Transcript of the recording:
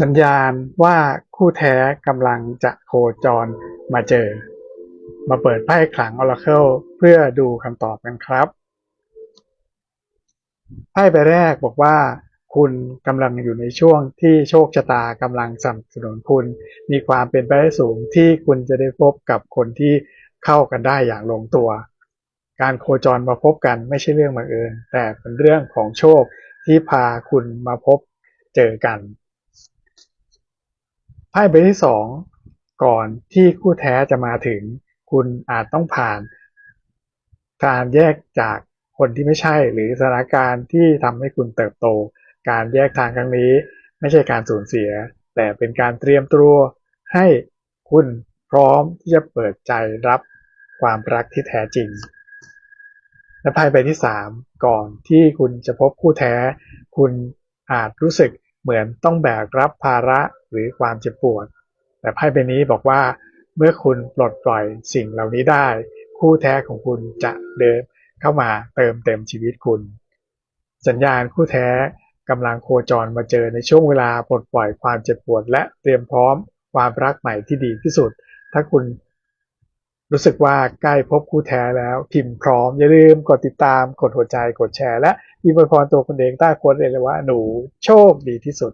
สัญญาณว่าคู่แท้กำลังจะโคจรมาเจอ มาเปิดไพ่ขลัง Oracle เพื่อดูคำตอบกันครับ ไพ่ใบแรกบอกว่า คุณกำลังอยู่ในช่วงที่โชคชะตากำลังสนับสนุนคุณ มีความเป็นไปได้สูงที่คุณจะได้พบกับคนที่เข้ากันได้อย่างลงตัว การโคจรมาพบกันไม่ใช่เรื่องบังเอิญแต่เป็นเรื่องของโชค ที่พาคุณมาพบเจอกัน ไพ่ใบที่สองก่อนที่คู่แท้จะมาถึง คุณอาจต้องผ่าน การแยกจากคนที่ไม่ใช่หรือสถานการณ์ที่ทำให้คุณเติบโต การแยกทางครั้งนี้ ไม่ใช่การสูญเสีย แต่เป็นการเตรียมตัวให้คุณพร้อมที่จะเปิดใจรับความรักที่แท้จริง และไพ่ใบที่สามก่อนที่คุณจะพบคู่แท้ คุณอาจรู้สึกเหมือนต้องแบกรับภาระหรือความเจ็บปวด แต่ไพ่ใบนี้บอกว่า เมื่อคุณปลดปล่อยสิ่งเหล่านี้ได้ คู่แท้ของคุณจะเดินเข้ามาเติมเต็มชีวิตคุณ สัญญาณคู่แท้กำลังโคจรมาเจอในช่วงเวลาปลดปล่อยความเจ็บปวด และเตรียมพร้อมความรักใหม่ที่ดีที่สุด ถ้าคุณ รู้สึกว่าใกล้พบคู่แท้แล้วพิมพ์พร้อม อย่าลืมกดติดตามกดหัวใจกดแชร์ และมีอวยพรตัวคุณเองใต้โค้ดเลยว่าหนูโชคดีที่สุด